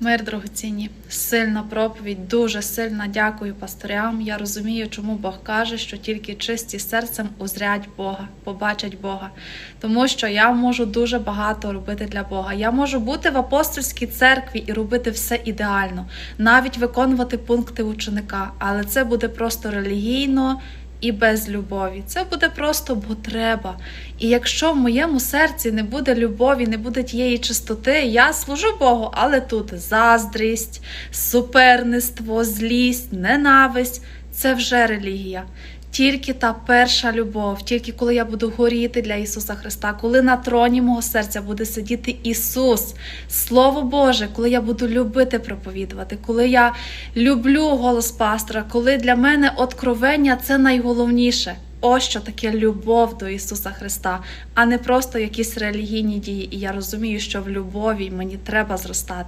Мир дорогоцінні, сильна проповідь, дуже сильна. Дякую пастирям. Я розумію, чому Бог каже, що тільки чисті серцем узрять Бога, побачать Бога. Тому що я можу дуже багато робити для Бога. Я можу бути в апостольській церкві і робити все ідеально, навіть виконувати пункти ученика, але це буде просто релігійно. І без любові. Це буде просто бо треба. І якщо в моєму серці не буде любові, не буде тієї чистоти, я служу Богу, але тут заздрість, суперництво, злість, ненависть це вже релігія. Тільки та перша любов, тільки коли я буду горіти для Ісуса Христа, коли на троні мого серця буде сидіти Ісус, Слово Боже, коли я буду любити проповідувати, коли я люблю голос пастора, коли для мене откровення це найголовніше. Ось що таке любов до Ісуса Христа, а не просто якісь релігійні дії. І я розумію, що в любові мені треба зростати.